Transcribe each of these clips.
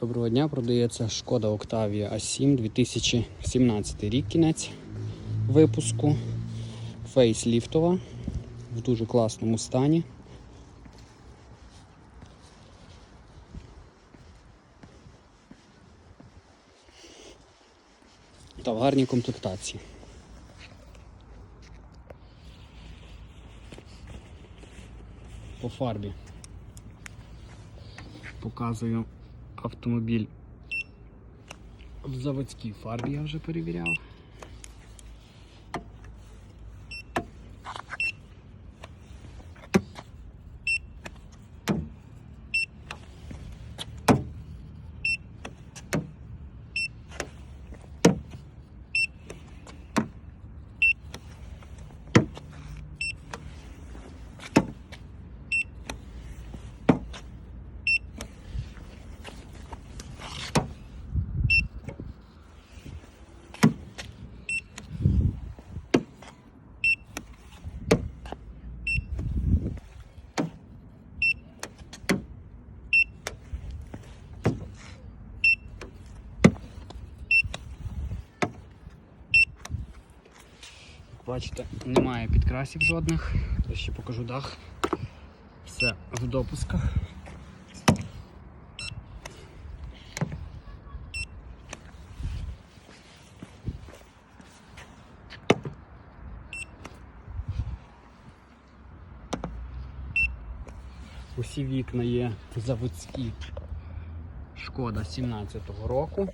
Доброго дня, продається шкода Octavia A7 2017 рік кінець випуску. Фейсліфтова в дуже класному стані. Та в гарній комплектації. По фарбі. Показую автомобіль в заводській фарбі я вже перевіряв. Бачите, немає підкрасів жодних. Я ще покажу дах. Все в допусках. Усі вікна є заводські. Шкода 17-го року.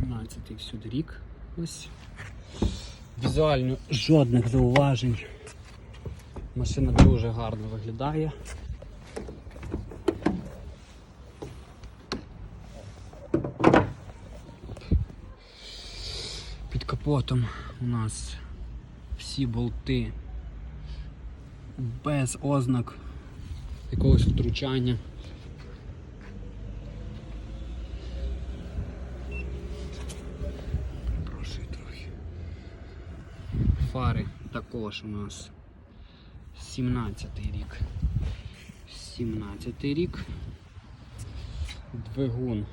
Сімнадцятий всюди рік. Ось. Візуально жодних зауважень. Машина дуже гарно виглядає. Під капотом у нас всі болти без ознак якогось втручання. Фари також у нас 17 рік. 17 рік. Двигун.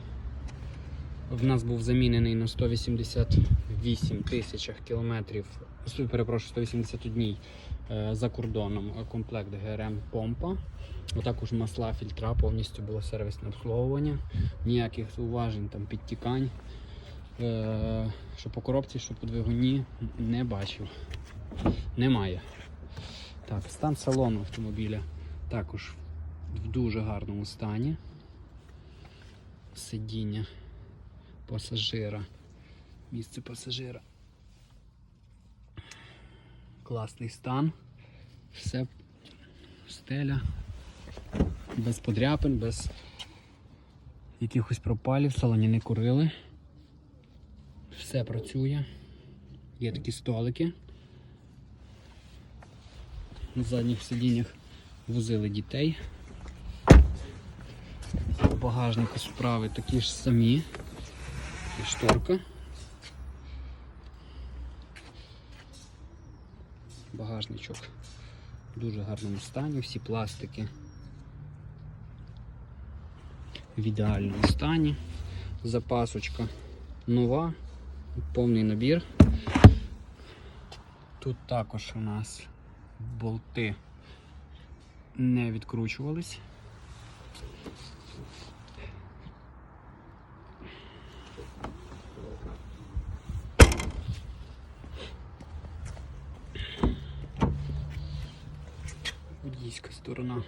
В нас був замінений на 188 тисячах кілометрів, перепрошую, 181 е, за кордоном комплект ГРМ помпа. Також масла, фільтра, повністю було сервісне обслуговування. Ніяких зауважень, там, підтікань. Е, що по коробці, що по двигуні не бачив. Немає. Так, стан салону автомобіля також в дуже гарному стані. Сидіння пасажира. Місце пасажира. Класний стан. Все стеля. Без подряпин, без якихось пропалів, салоні не курили. Все працює. Є такі столики. На задніх сидіннях возили дітей. В багажнику справи такі ж самі. І шторка. Багажничок в дуже гарному стані, всі пластики в ідеальному стані. Запасочка нова, повний набір. Тут також у нас болти не відкручувались. Сторона.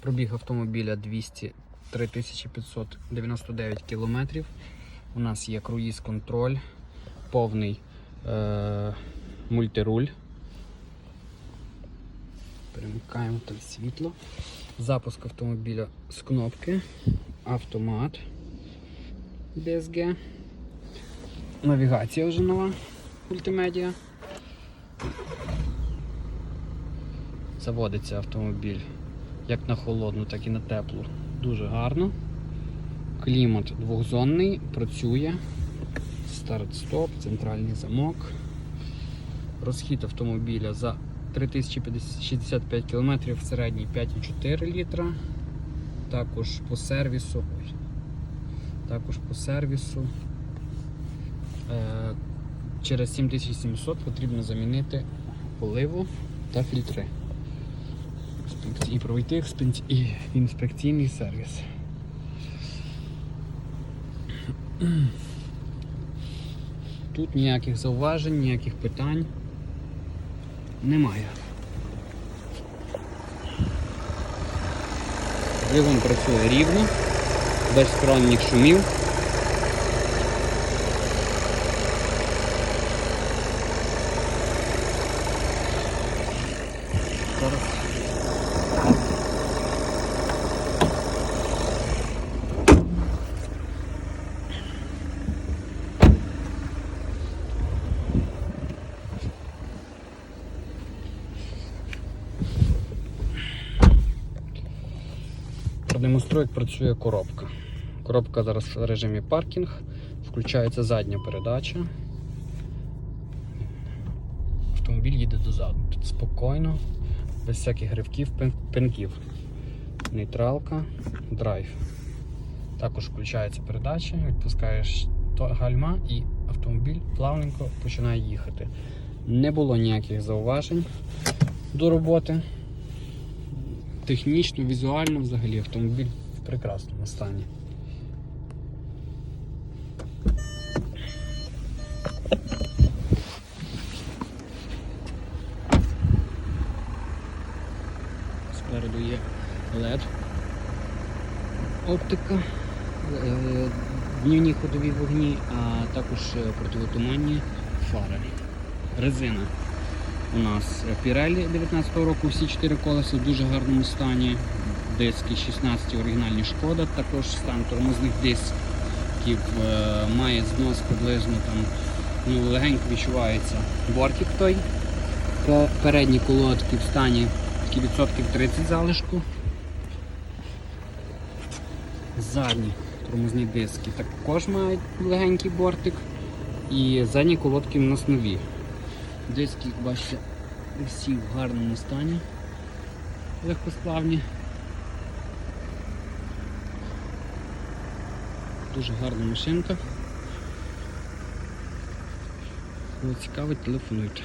Пробіг автомобіля 203 599 кілометрів. У нас є круїз контроль, повний е- мультируль. Перемикаємо там світло. Запуск автомобіля з кнопки, автомат DSG. Навігація вже нова мультимедіа. Заводиться автомобіль як на холодну, так і на теплу. Дуже гарно. Клімат двохзонний, працює. Старт-стоп, центральний замок. Розхід автомобіля за 3065 км середній 5,4 літра. Також по сервісу. Також по сервісу. Е, через 7700 потрібно замінити поливу та фільтри. І пройти і інспекційний сервіс. Тут ніяких зауважень, ніяких питань немає. Двигун працює рівно, без сторонніх шумів. Зараз. Продемонструю, як працює коробка. Коробка зараз в режимі паркінг, включається задня передача. Автомобіль їде дозаду. Тут спокійно, без всяких гривків, пин- пинків. Нейтралка, драйв. Також включається передача, відпускаєш гальма і автомобіль плавненько починає їхати. Не було ніяких зауважень до роботи. Технічно, візуально взагалі автомобіль в прекрасному стані. Спереду є LED оптика, е, днівні ходові вогні, а також е, противотуманні фари. Резина у нас Pirelli 19 року, всі 4 колеса в дуже гарному стані. Диски 16 оригінальні шкода, також стан тормозних дисків е, має знос приблизно там ну, легенько відчувається бортик той. Пе- Передні колодки в стані такі відсотків 30 залишку. Задні тормозні диски також мають легенький бортик. І задні колодки в нас нові. Диски, як бачите, всі в гарному стані. Легкосплавні. Дуже гарна машинка. Кого цікавить, телефонуйте.